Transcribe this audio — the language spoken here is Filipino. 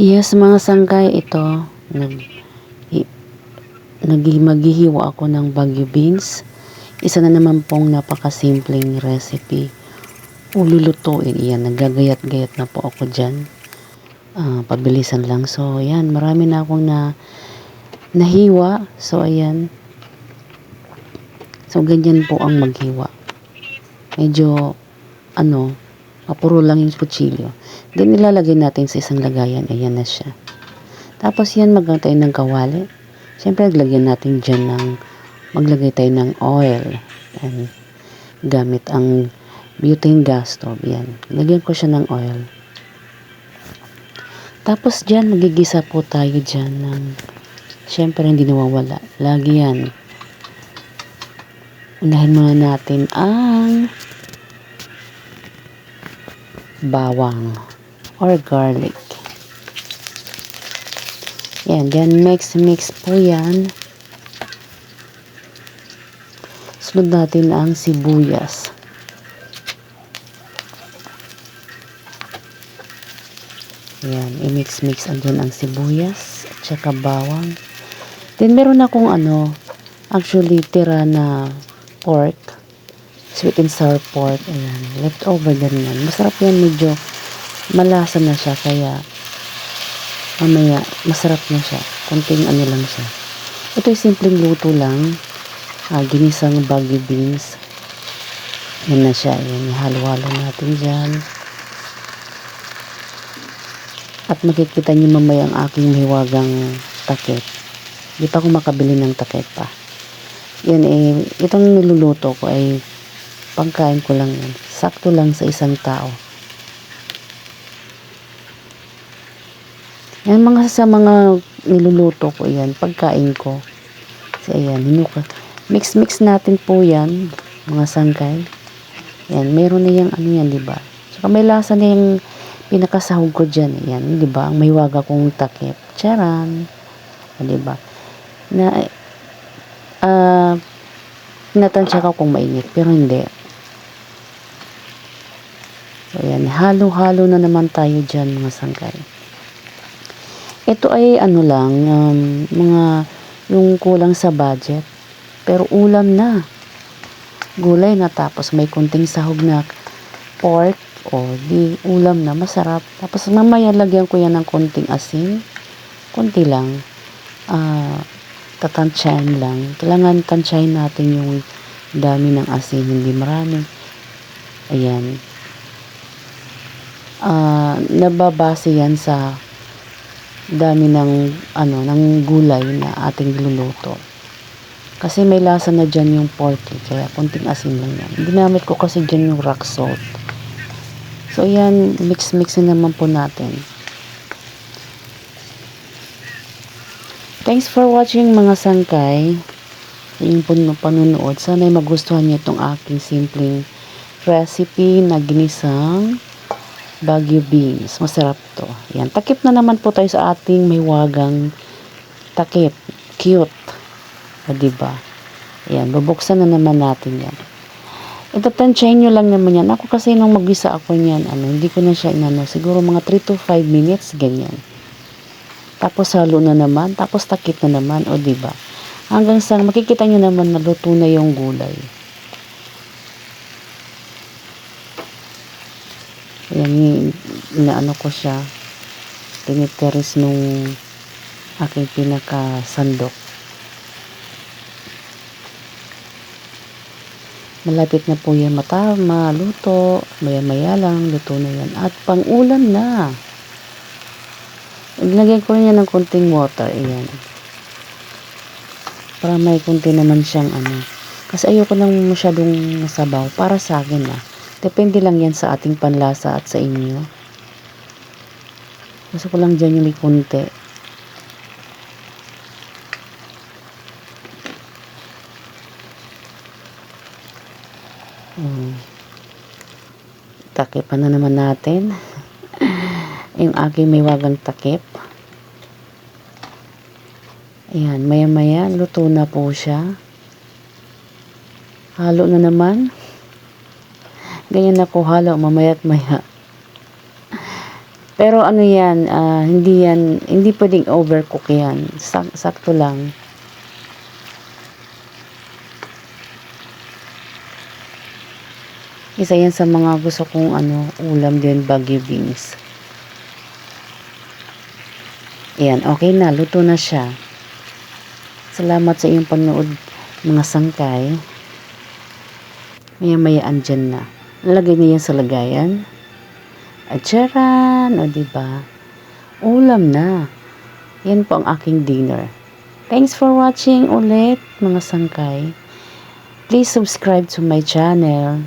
Yes, mga sangkay, ito, nag, nag maghihiwa ako ng bagyo beans. Isa na naman pong napakasimpleng recipe. Ululutuin, iyan, nagagayat-gayat na po ako dyan. Ah, pabilisan lang. So, ayan, marami na akong na, nahiwa. So, ayan. So, ganyan po ang maghiwa. Medyo, ano, mapuro lang yung kutsilyo. Then, ilalagay natin sa isang lagayan. Ayan na siya. Tapos, yan, maglagay tayo ng kawali. Siyempre, naglagyan natin dyan ng, maglagay tayo ng oil. And, gamit ang butane gas stove. Yan. Lagyan ko siya ng oil. Tapos, dyan, magigisa po tayo dyan ng, siyempre, hindi nawawala. Lagi yan. Unahin muna natin ang bawang or garlic. Yan, then mix mix po yan. Sunod natin ang sibuyas. Yan, i-mix mix andyan ang sibuyas at saka bawang. Then meron akong ano, actually tira na pork. Sweet and sour pork. Ayan, leftover din yan. Masarap yan, medyo malasa na siya kaya mamaya masarap na siya. Konting ano lang siya. Ito yung simpleng luto lang. Ah, ginisang baggy beans. Yan na siya yan halo-halo natin dyan. At makikita niyo mamaya ang aking hiwagang takip. Di pa ako makabili ng takip pa. Yan eh itong niluluto ko ay pangkain ko lang yan sakto lang sa isang tao Yan mga sa mga niluluto ko yan, pagkain ko. Kasi ayan, hinuka. Mix-mix natin po yan, mga sangkay. Yan, meron na yung ano yan, di ba? Saka may lasa na yung pinakasahog ko dyan. Yan, di ba? Ang may waga kong takip. Charan. O, di ba? Na, ah, uh, natansya ko kung mainit, pero hindi. So, yan, halo-halo na naman tayo dyan, mga sangkay. Ito ay ano lang, um, mga yung kulang sa budget. Pero ulam na. Gulay na tapos may kunting sahog na pork o di ulam na masarap. Tapos mamaya lagyan ko yan ng kunting asin. Kunti lang. Uh, tatansyahin lang. Kailangan tansyahin natin yung dami ng asin, hindi marami. Ayan. Uh, nababase yan sa dami ng ano ng gulay na ating luluto. Kasi may lasa na dyan yung pork eh, kaya konting asin lang yan. Ginamit ko kasi dyan yung rock salt. So yan, mix-mix na naman po natin. Thanks for watching mga sangkay. Yung panunood. Sana ay magustuhan niyo itong aking simpleng recipe na ginisang Baguio beans. Masarap to. Yan. Takip na naman po tayo sa ating may wagang takip. Cute. O, diba? Yan. Bubuksan na naman natin yan. Itatansyahin nyo lang naman yan. Ako kasi nung magisa ako niyan, ano, hindi ko na siya inano. Siguro mga 3 to 5 minutes, ganyan. Tapos halo na naman. Tapos takip na naman. O, diba? Hanggang sa makikita nyo naman na luto na yung gulay. Ayan, inaano ko siya. Tiniteres nung aking pinaka-sandok. Malapit na po yan mata, maluto. Maya-maya lang, luto na yan. At pang-ulam na. Ilagay ko rin yan ng konting water. Ayan. Para may konti naman siyang ano. Kasi ayoko nang masyadong masabaw. Para sa akin ah Depende lang yan sa ating panlasa at sa inyo. Gusto ko lang dyan yung may kunti. Hmm. Takipan na naman natin. yung aking may wagang takip. Ayan, maya maya, luto na po siya. Halo na naman. Ganyan ako halo, mamaya't maya. Pero ano yan, ah, hindi yan, hindi pwedeng overcook yan. Sak- sakto lang. Isa yan sa mga gusto kong ano, ulam din, Baguio beans. Ayan, okay na, luto na siya. Salamat sa iyong panood, mga sangkay. Maya-maya andyan na. Nalagay na yan sa lagayan. At charan, o diba? Ulam na. Yan po ang aking dinner. Thanks for watching ulit, mga sangkay. Please subscribe to my channel.